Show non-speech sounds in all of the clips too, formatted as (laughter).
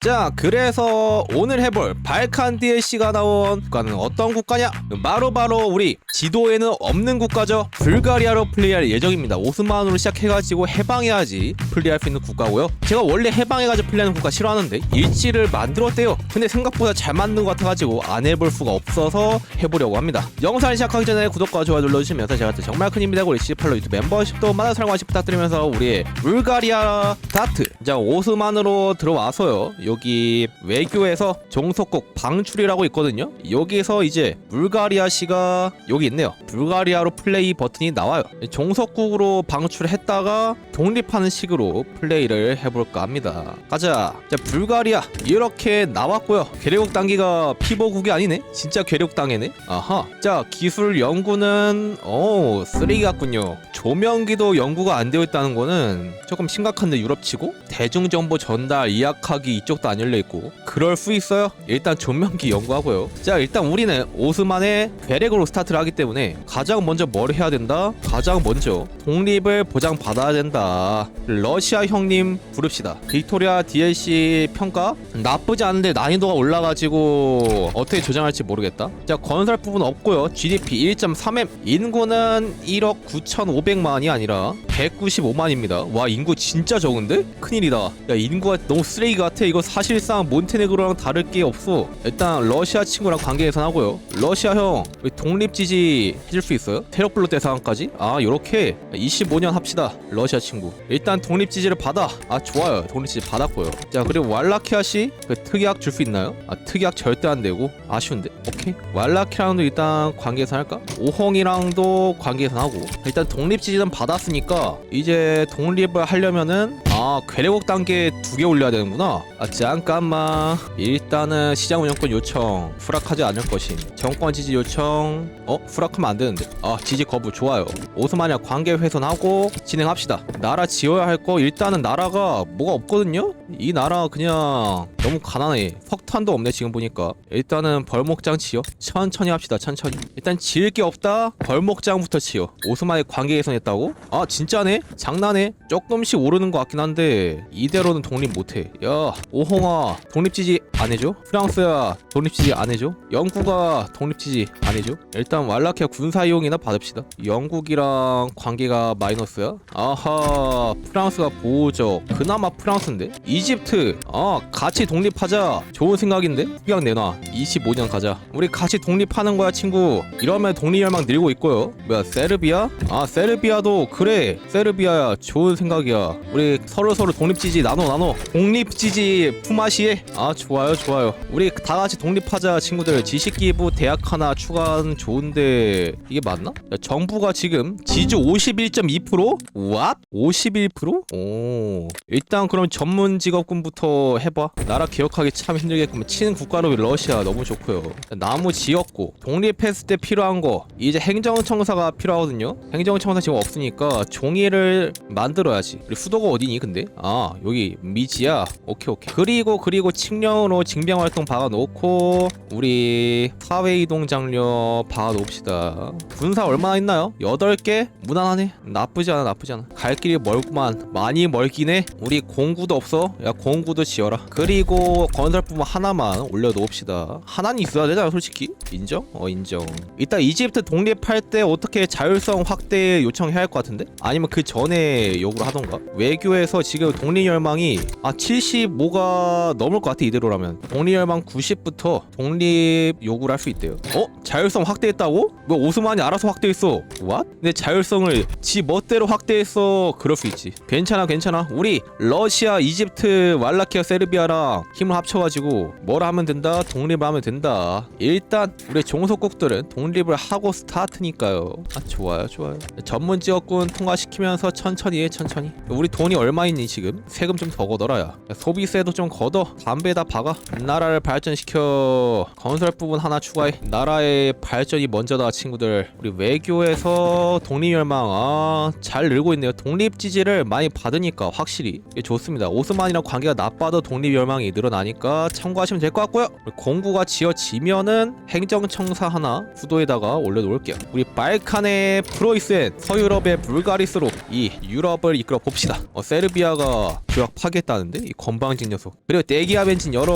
자 그래서 오늘 해볼 발칸 DLC가 나온 국가는 어떤 국가냐? 바로 바로 우리 지도에는 없는 국가죠. 불가리아로 플레이할 예정입니다. 오스만으로 시작해가지고 해방해야지 플레이할 수 있는 국가고요. 제가 원래 해방해가지고 플레이하는 국가 싫어하는데 일지를 만들었대요. 근데 생각보다 잘 만든 것 같아가지고 안 해볼 수가 없어서 해보려고 합니다. 영상 시작하기 전에 구독과 좋아요 눌러주시면서 제가 또 정말 큰 힘이 되고 우리 C8로 유튜브 멤버십도 많은 사랑 관심 부탁드리면서 우리의 불가리아 스타트 자 오스만으로 들어와서요 여기 외교에서 종속국 방출이라고 있거든요. 여기서 이제 불가리아 시가 여기 있네요. 불가리아로 플레이 버튼이 나와요. 종속국으로 방출했다가 독립하는 식으로 플레이를 해볼까 합니다. 가자. 자 불가리아 이렇게 나왔고요. 괴뢰국 단기가 피보국이 아니네? 진짜 괴뢰국 당이네? 아하. 자 기술 연구는 오 쓰레기 같군요. 조명기도 연구가 안 되어 있다는 거는 조금 심각한데 유럽치고 대중정보 전달 이약하기 이쪽 도 안 열려 있고. 그럴 수 있어요. 일단 조명기 연구하고요. 자 일단 우리는 오스만의 괴력으로 스타트를 하기 때문에 가장 먼저 뭘 해야 된다? 가장 먼저 독립을 보장받아야 된다. 러시아 형님 부릅시다. 빅토리아 DLC 평가? 나쁘지 않은데 난이도가 올라가지고 어떻게 조장할지 모르겠다. 자 건설 부분 없고요. GDP 1.3M 인구는 1억 9,500만이 아니라 195만입니다. 와 인구 진짜 적은데? 큰일이다. 야 인구가 너무 쓰레기 같아. 이거 사실상 몬테네그로랑 다를 게 없어. 일단 러시아 친구랑 관계 개선하고요. 러시아 형 우리 독립 지지 해줄 수 있어요? 테러플로 대상까지? 아 요렇게? 25년 합시다 러시아 친구. 일단 독립 지지를 받아. 아 좋아요. 독립 지지 받았고요. 자 그리고 왈라키아 씨 그 특약 줄 수 있나요? 아 특약 절대 안 되고. 아쉬운데. 오케이. 왈라키아랑도 일단 관계 개선할까? 오홍이랑도 관계 개선하고. 일단 독립 지지는 받았으니까 이제 독립을 하려면은 아 괴뢰국 단계 두 개 올려야 되는구나. 아 잠깐만. 일단은 시장 운영권 요청 수락하지 않을 것임 정권 지지 요청 어? 수락하면 안 되는데. 아 지지 거부. 좋아요. 오스마니아 관계 훼손하고 진행합시다. 나라 지어야 할 거. 일단은 나라가 뭐가 없거든요? 이 나라 그냥 너무 가난해. 석탄도 없네 지금 보니까. 일단은 벌목장 지어. 천천히 합시다 천천히. 일단 지을 게 없다. 벌목장부터 지어. 오스마니아 관계 개선했다고? 아 진짜 네? 장난해? 조금씩 오르는 것 같긴 한데 이대로는 독립 못해. 야 오홍아. 독립지지 안 해줘? 프랑스야 독립지지 안 해줘? 영국아 독립지지 안 해줘? 일단 왈라키아 군사 이용이나 받읍시다. 영국이랑 관계가 마이너스야? 아하 프랑스가 보호적 그나마 프랑스인데? 이집트 아 같이 독립하자. 좋은 생각인데? 그냥 내놔. 25년 가자. 우리 같이 독립하는 거야 친구. 이러면 독립열망 늘고 있고요. 뭐야 세르비아? 아 세르비아도 그래. 세르비아야 좋은 생각이야. 우리 서로 서로 독립지지 나눠 나눠. 독립지지 품앗이해 아 좋아요 좋아요 우리 다 같이 독립하자 친구들. 지식기부 대학 하나 추가는 좋은데 이게 맞나? 야, 정부가 지금 지주 51.2% What? 51%? 오. 일단 그럼 전문 직업군부터 해봐. 나라 개혁하기 참 힘들겠구만. 치는 국가로 러시아 너무 좋고요. 나무 지었고 독립했을 때 필요한 거. 이제 행정청사가 필요하거든요. 행정청사 지금 없으니까 종이를 만들어야지. 우리 수도가 어디니 근데? 아 여기 미지야. 오케이 오케이. 그리고 그리고 칙령으로 징병 활동 박아놓고 우리 사회 이동 장려 박아놓읍시다. 군사 얼마나 있나요? 8개? 무난하네. 나쁘지 않아 나쁘지 않아. 갈 길이 멀구만. 많이 멀긴 해. 우리 공구도 없어. 야 공구도 지어라. 그리고 건설 부분 하나만 올려놓읍시다. 하나는 있어야 되잖아 솔직히. 인정? 어 인정. 이따 이집트 독립할 때 어떻게 자율성 확대 요청해야 할 것 같은데? 아니면 그 전에 요구를 하던가? 외교에서 지금 독립 열망이 아 75가 넘을 것 같아 이대로라면 독립열망 90부터 독립 요구를 할 수 있대요. 어? 자율성 확대했다고? 뭐 오스만이 알아서 확대했어. What? 근데 자율성을 지 멋대로 확대했어. 그럴 수 있지. 괜찮아 괜찮아. 우리 러시아 이집트 왈라키아 세르비아랑 힘을 합쳐가지고 뭘 하면 된다? 독립을 하면 된다. 일단 우리 종속국들은 독립을 하고 스타트니까요. 아 좋아요 좋아요. 전문 지역군 통과시키면서 천천히 해 천천히. 우리 돈이 얼마 있니 지금? 세금 좀 더 걷어라야. 소비세도 좀 걷어. 담배다 박아 나라를 발전시켜 건설 부분 하나 추가해. 나라의 발전이 먼저다 친구들. 우리 외교에서 독립열망 아 잘 늘고 있네요. 독립지지를 많이 받으니까 확실히. 좋습니다. 오스만이랑 관계가 나빠도 독립열망이 늘어나니까 참고하시면 될 것 같고요. 공구가 지어지면은 행정청사 하나 수도에다가 올려놓을게요. 우리 발칸의 프로이센 서유럽의 불가리스로 이 유럽을 이끌어 봅시다. 어, 세르비아가 조약 파괴했다는데? 이 건방진 녀석. 그리고 대기아 벤진 여러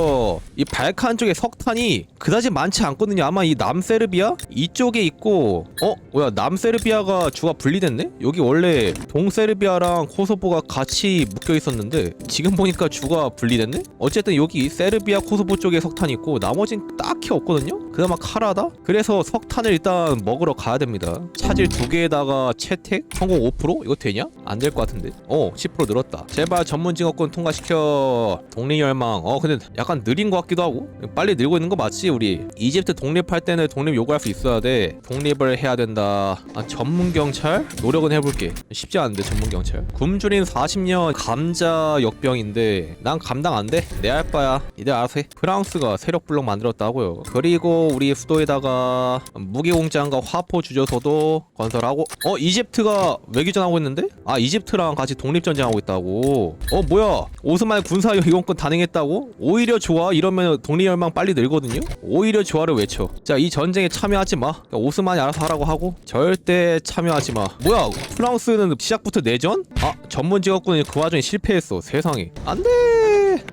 이 발칸 쪽에 석탄이 그다지 많지 않거든요. 아마 이 남세르비아 이쪽에 있고 어 뭐야 남세르비아가 주가 분리됐네? 여기 원래 동세르비아랑 코소보가 같이 묶여 있었는데 지금 보니까 주가 분리됐네? 어쨌든 여기 세르비아 코소보 쪽에 석탄이 있고 나머진 딱히 없거든요. 그나마 카라다? 그래서 석탄을 일단 먹으러 가야 됩니다. 차질 두 개에다가 채택 성공 5% 이거 되냐? 안 될 것 같은데. 어, 10% 늘었다. 제발 전문 증거권 통과시켜. 독립 열망. 어, 근데 약간 느린 것 같기도 하고. 빨리 늘고 있는 거 맞지? 우리 이집트 독립할 때는 독립 요구할 수 있어야 돼. 독립을 해야 된다. 아, 전문 경찰? 노력은 해볼게. 쉽지 않은데 전문 경찰. 굶주린 40년 감자 역병인데 난 감당 안 돼. 내 할 바야. 이들 알아서 해. 프랑스가 세력 블록 만들었다고요. 그리고 우리 수도에다가 무기 공장과 화포 주저소도 건설하고 어 이집트가 외교전하고 있는데? 아 이집트랑 같이 독립전쟁하고 있다고 어 뭐야 오스만의 군사 이용권 단행했다고? 오히려 좋아? 이러면 독립열망 빨리 늘거든요? 오히려 좋아를 외쳐. 자 이 전쟁에 참여하지 마. 그러니까 오스만이 알아서 하라고 하고 절대 참여하지 마. 뭐야? 프랑스는 시작부터 내전? 아 전문 직업군이 그 와중에 실패했어. 세상에. 안돼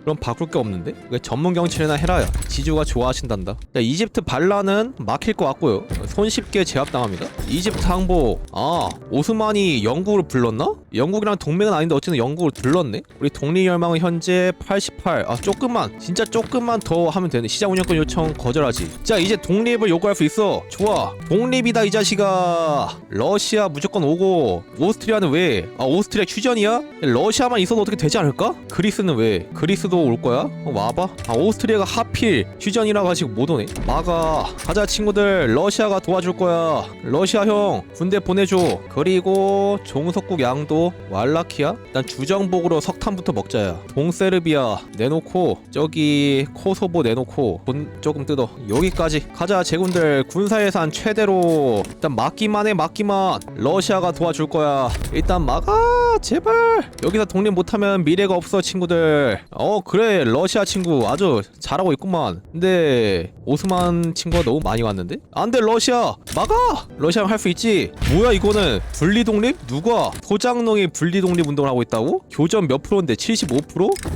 그럼 바꿀 게 없는데? 왜 전문 경찰이나 해라야? 지주가 좋아하신단다. 자 이집트 반란은 막힐 것 같고요. 손쉽게 제압당합니다. 이집트 항복 아 오스만이 영국을 불렀나? 영국이랑 동맹은 아닌데 어쨌든 영국을 불렀네? 우리 독립열망은 현재 88아 조금만. 진짜 조금만 더 하면 되네. 시장 운영권 요청 거절하지. 자 이제 독립을 요구할 수 있어. 좋아. 독립이다 이 자식아. 러시아 무조건 오고. 오스트리아는 왜? 아 오스트리아 휴전이야? 러시아만 있어도 어떻게 되지 않을까? 그리스는 왜? 그리 스도 올 거야? 어, 와봐. 아 오스트리아가 하필 휴전이라 가지고 못 오네. 막아. 가자 친구들. 러시아가 도와줄 거야. 러시아 형 군대 보내줘. 그리고 종석국 양도 왈라키아 일단 주정복으로 석탄부터 먹자야. 동세르비아 내놓고 저기 코소보 내놓고 돈 조금 뜯어. 여기까지. 가자 제군들. 군사 예산 최대로 일단 막기만 해 막기만. 러시아가 도와줄 거야. 일단 막아 제발. 여기서 독립 못하면 미래가 없어 친구들 어 그래. 러시아 친구 아주 잘하고 있구만. 근데 오스만 친구가 너무 많이 왔는데? 안돼 러시아. 막아! 러시아 할수 있지. 뭐야 이거는? 분리 독립? 누가? 소장농이 분리 독립 운동을 하고 있다고? 교전 몇 프로인데? 75%?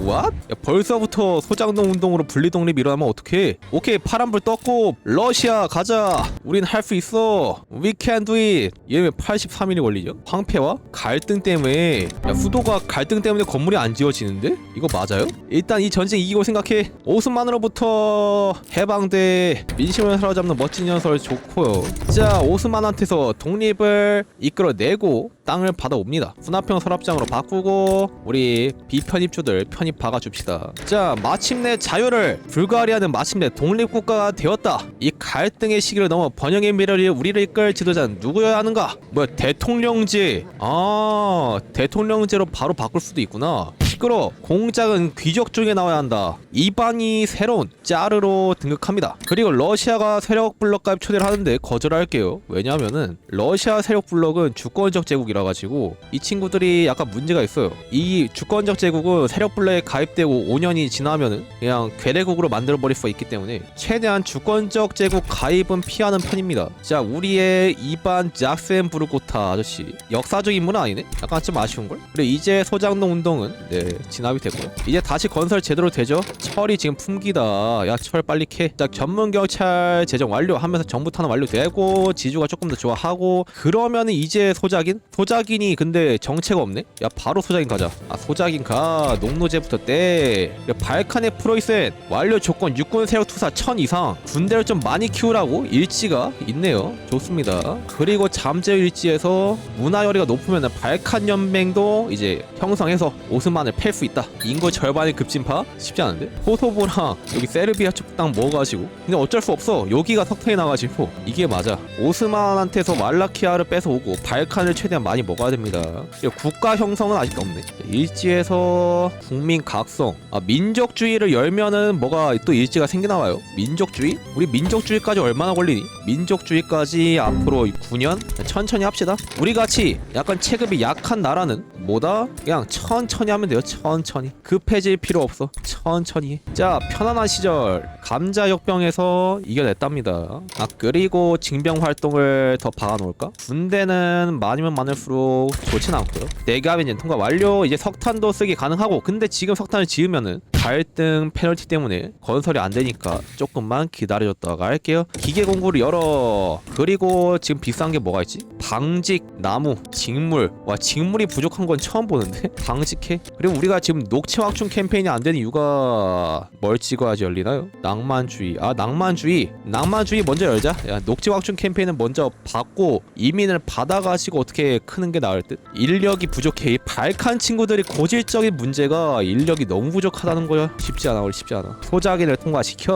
왓? 야, 벌써부터 소장농 운동으로 분리 독립 일어나면 어떡해? 오케이 파란불 떴고 러시아 가자. 우린 할 수 있어. We can do it. 얘왜 83일이 걸리죠? 황폐와 갈등 때문에. 야 수도가 갈등 때문에 건물이 안 지어지는데? 이거 맞아요? 일단 이 전쟁 이기고 생각해. 오스만으로부터 해방돼. 민심을 사로잡는 멋진 연설 좋고요. 자 오스만한테서 독립을 이끌어내고 땅을 받아옵니다. fun합형 서랍장으로 바꾸고 우리 비편입주들 편입 박아줍시다. 자 마침내 자유를 불가리아는 마침내 독립국가가 되었다. 이 갈등의 시기를 넘어 번영의 미래를 우리를 이끌 지도자는 누구여야 하는가? 뭐야 대통령제. 아 대통령제로 바로 바꿀 수도 있구나 시끄러 공작은 귀족 중에 나와야 한다. 이반이 새로운 짜르로 등극합니다. 그리고 러시아가 세력 블록 가입 초대를 하는데 거절할게요. 왜냐하면은 러시아 세력 블록은 주권적 제국이라 가지고 이 친구들이 약간 문제가 있어요. 이 주권적 제국은 세력 블록에 가입되고 5년이 지나면은 그냥 괴뢰국으로 만들어 버릴 수 있기 때문에 최대한 주권적 제국 가입은 피하는 편입니다. 자 우리의 이반 잭센 부르고타 아저씨. 역사적 인물은 아니네? 약간 좀 아쉬운 걸? 그리고 이제 소장농 운동은 네 진압이 됐고요. 이제 다시 건설 제대로 되죠? 철이 지금 품기다. 야 철 빨리 캐자 전문 경찰 제정 완료 하면서 정부 탄압 완료되고 지주가 조금 더 좋아하고 그러면은 이제 소작인? 소작인이 근데 정체가 없네? 야 바로 소작인 가자. 아 소작인 가. 농노제부터 떼. 야, 발칸의 프로이센 완료 조건 육군 세력 투사 1000 이상. 군대를 좀 많이 키우라고? 일지가 있네요. 좋습니다. 그리고 잠재 일지에서 문화열이가 높으면 발칸 연맹도 이제 형성해서 오스만을 팰수 있다. 인구 절반의 급진파? 쉽지 않은데? 코소보랑 여기 세르비아 쪽 땅 먹어가지고. 근데 어쩔 수 없어. 여기가 석탄이 나가지고. 이게 맞아. 오스만한테서 말라키아를 뺏어오고 발칸을 최대한 많이 먹어야 됩니다. 국가 형성은 아직 없네. 일지에서 국민 각성. 아 민족주의를 열면은 뭐가 또 일지가 생겨나와요? 민족주의? 우리 민족주의까지 얼마나 걸리니? 민족주의까지 앞으로 9년? 천천히 합시다. 우리 같이 약간 체급이 약한 나라는 뭐다? 그냥 천천히 하면 돼요 천천히 급해질 필요 없어. 천천히. 자 편안한 시절. 감자 역병에서 이겨냈답니다. 아 그리고 징병 활동을 더 박아놓을까? 군대는 많으면 많을수록 좋진 않고요. 내갑 엔진 통과 완료. 이제 석탄도 쓰기 가능하고. 근데 지금 석탄을 지으면은 갈등 페널티 때문에 건설이 안 되니까 조금만 기다려줬다가 할게요. 기계 공구를 열어. 그리고 지금 비싼 게 뭐가 있지? 방직, 나무, 직물. 와 직물이 부족한 건 처음 보는데? (laughs) 방직해? 그리고 우리가 지금 녹체 확충 캠페인이 안 되는 이유가 뭘 찍어야지 열리나요? 낭만주의. 아 낭만주의. 낭만주의 먼저 열자. 야 녹체 확충 캠페인은 먼저 받고 이민을 받아가지고 어떻게 크는 게 나을 듯? 인력이 부족해. 이 발칸 친구들이 고질적인 문제가 인력이 너무 부족하다는 거야 쉽지 않아 우리 쉽지 않아. 소자기를 통과시켜.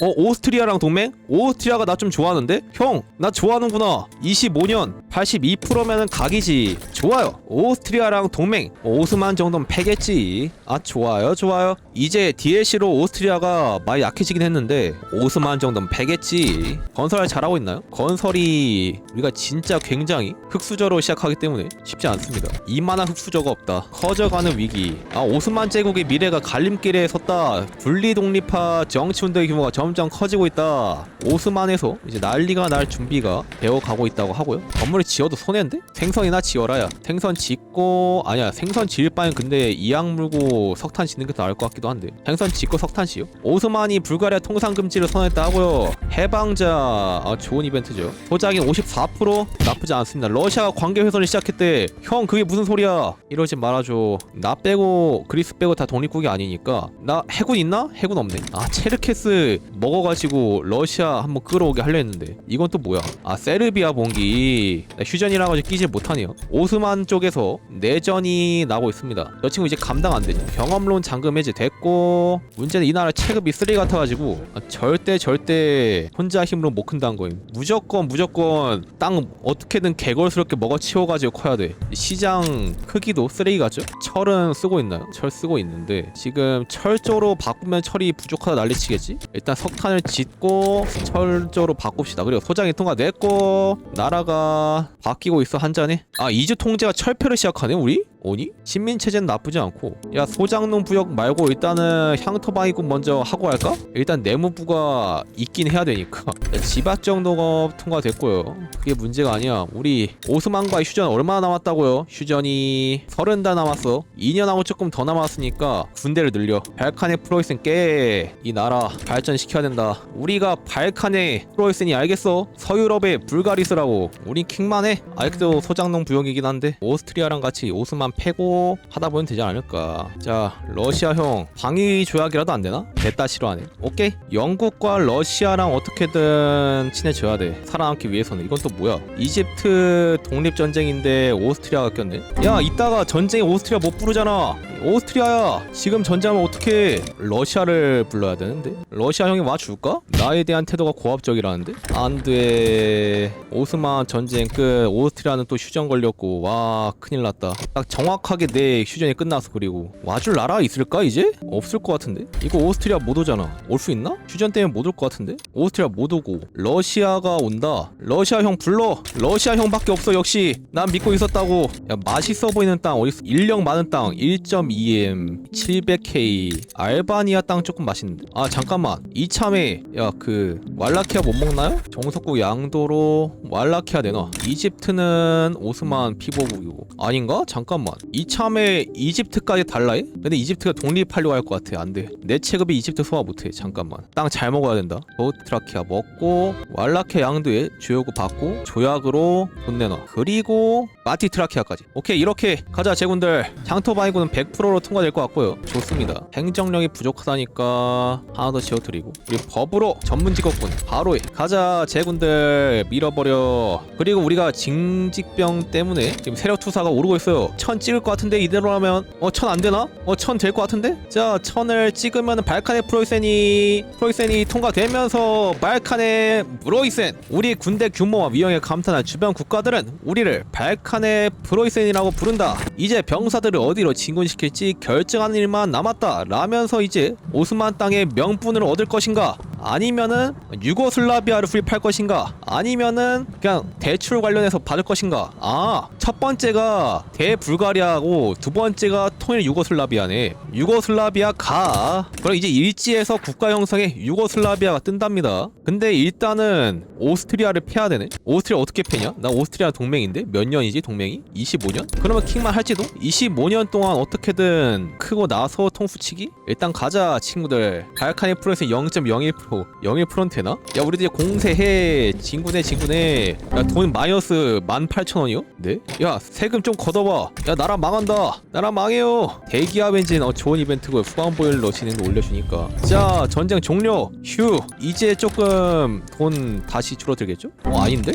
어 오스트리아랑 동맹? 오스트리아가 나 좀 좋아하는데? 형 나 좋아하는구나. 25년 82%면은 각이지 좋아요. 오스트리아랑 동맹. 오스만 정도는 패겠지. 아 좋아요 좋아요. 이제 DLC로 오스트리아가 많이 약해지긴 했는데 오스만 정도는 패겠지. 건설 잘하고 있나요? 건설이 우리가 진짜 굉장히 흑수저로 시작하기 때문에 쉽지 않습니다. 이만한 흑수저가 없다. 커져가는 위기. 아 오스만 제국의 미래가 갈림길에 섰다. 분리 독립화 정치 운동의 규모가 점점 커지고 있다. 오스만에서 이제 난리가 날 준비가 되어 가고 있다고 하고요. 건물을 지어도 손해인데? 생선이나 지어라야 생선 짓고 아니야 생선 지을 바엔 근데 이악 물고 석탄 짓는 게 더 나을 것 같기도 한데. 생선 짓고 석탄 지요? 오스만이 불가리아 통상 금지를 선언했다 하고요. 해방자 아 좋은 이벤트죠. 소작인 54% 나쁘지 않습니다. 러시아가 관계 훼손을 시작했대. 형 그게 무슨 소리야? 이러지 말아줘. 나 빼고 그리스 빼고 다 독립국이 아니니까. 나 해군 있나? 해군 없네. 아 체르케스 먹어가지고 러시아 한번 끌어오게 하려 했는데. 이건 또 뭐야? 아 세르비아 봉기. 나 휴전이라 가지고 끼질 못하네요. 오스 만 쪽에서 내전이 나고 있습니다. 저 친구 이제 감당 안 되죠. 경험론 잠금 해제 됐고 문제는 이 나라 체급이 쓰레기 같아가지고 아, 절대 절대 혼자 힘으로 못 큰다는 거임. 무조건 무조건 땅 어떻게든 개걸스럽게 먹어치워가지고 커야 돼. 시장 크기도 쓰레기 같죠? 철은 쓰고 있나요? 철 쓰고 있는데 지금 철 쪽으로 바꾸면 철이 부족하다 난리치겠지? 일단 석탄을 짓고 철 쪽으로 바꿉시다. 그리고 소장이 통과됐고 나라가 바뀌고 있어 한 잔에? 아 이주 통 제가 철폐를 시작하네 우리? 오니? 식민체제는 나쁘지 않고. 야 소장농 부역 말고 일단은 향토방위군 먼저 하고 할까? 일단 내무부가 있긴 해야 되니까. 야, 지바정농업 통과됐고요. 그게 문제가 아니야. 우리 오스만과의 휴전 얼마나 남았다고요? 휴전이 서른 달 남았어. 2년하고 조금 더 남았으니까 군대를 늘려. 발칸의 프로이센 깨 이 나라 발전시켜야 된다. 우리가 발칸의 프로이센이 알겠어? 서유럽의 불가리스라고. 우린 킹만 해. 아직도 소장농 부역이긴 한데. 오스트리아랑 같이 오스만 패고 하다 보면 되지 않을까. 자 러시아 형 방위 조약이라도 안 되나? 됐다 싫어하네. 오케이? 영국과 러시아랑 어떻게든 친해져야 돼. 살아남기 위해서는. 이건 또 뭐야? 이집트 독립 전쟁인데 오스트리아가 꼈네? 야 이따가 전쟁에 오스트리아 못 부르잖아. 오스트리아야 지금 전쟁하면 어떻게 러시아를 불러야 되는데? 러시아 형이 와줄까? 나에 대한 태도가 고압적이라는데? 안 돼. 오스만 전쟁 끝. 오스트리아는 또 휴전 걸렸고. 와 큰일 났다. 딱 정 확하게 내 휴전이 끝났어 그리고 와줄 나라 있을까 이제? 없을 것 같은데? 이거 오스트리아 못 오잖아. 올 수 있나? 휴전 때문에 못 올 것 같은데? 오스트리아 못 오고. 러시아가 온다. 러시아 형 불러. 러시아 형밖에 없어 역시. 난 믿고 있었다고. 야 맛있어 보이는 땅 어딨어? 인력 많은 땅. 1.2M 700K 알바니아 땅 조금 맛있는데? 아 잠깐만. 이참에 야 그 왈라키아 못 먹나요? 정석국 양도로 왈라키아 내놔. 이집트는 오스만 피보국이고 아닌가? 잠깐만 이참에 이집트까지 달라해? 근데 이집트가 독립하려고 할 것 같아 안돼. 내 체급이 이집트 소화 못해 잠깐만. 땅 잘 먹어야 된다. 보트라키아 먹고 왈라키아 양도에 주요구 받고 조약으로 돈 내놔. 그리고 마티트라키아까지. 오케이 이렇게. 가자 제군들. 장토바이군은 100%로 통과될 것 같고요. 좋습니다. 행정력이 부족하다니까 하나 더 지어드리고. 우리 법으로 전문 직업군. 바로 해. 가자 제군들. 밀어버려. 그리고 우리가 징직병 때문에 지금 세력 투사가 오르고 있어요 천 찍을 것 같은데 이대로라면 어 천 안 되나? 어 천 될 것 같은데? 자 천을 찍으면 발칸의 프로이센이 프로이센이 통과되면서 발칸의 프로이센 우리 군대 규모와 위형에 감탄한 주변 국가들은 우리를 발칸의 프로이센이라고 부른다 이제 병사들을 어디로 진군시킬지 결정하는 일만 남았다 라면서 이제 오스만 땅의 명분을 얻을 것인가 아니면은 유고슬라비아를 수입할 것인가? 아니면은 그냥 대출 관련해서 받을 것인가? 아 첫 번째가 대불가리아고 두 번째가 통일 유고슬라비아네. 유고슬라비아 가 그럼 이제 일지에서 국가 형성에 유고슬라비아가 뜬답니다. 근데 일단은 오스트리아를 패야 되네? 오스트리아 어떻게 패냐? 나 오스트리아 동맹인데? 몇 년이지 동맹이? 25년? 그러면 킹만 할지도? 25년 동안 어떻게든 크고 나서 통수치기? 일단 가자 친구들. 발칸의 프로에서 0.01% 01%는 되나? 야 우리 이제 공세해. 진구네 진구네 야 돈 마이너스 18,000원이요? 네? 야 세금 좀 걷어봐. 야 나라 망한다. 나라 망해요. 대기업 엔진 어 좋은 이벤트고 후방 보일러 진행도 올려주니까. 자 전쟁 종료. 휴. 이제 조금 돈 다시 줄어들겠죠? 어 아닌데?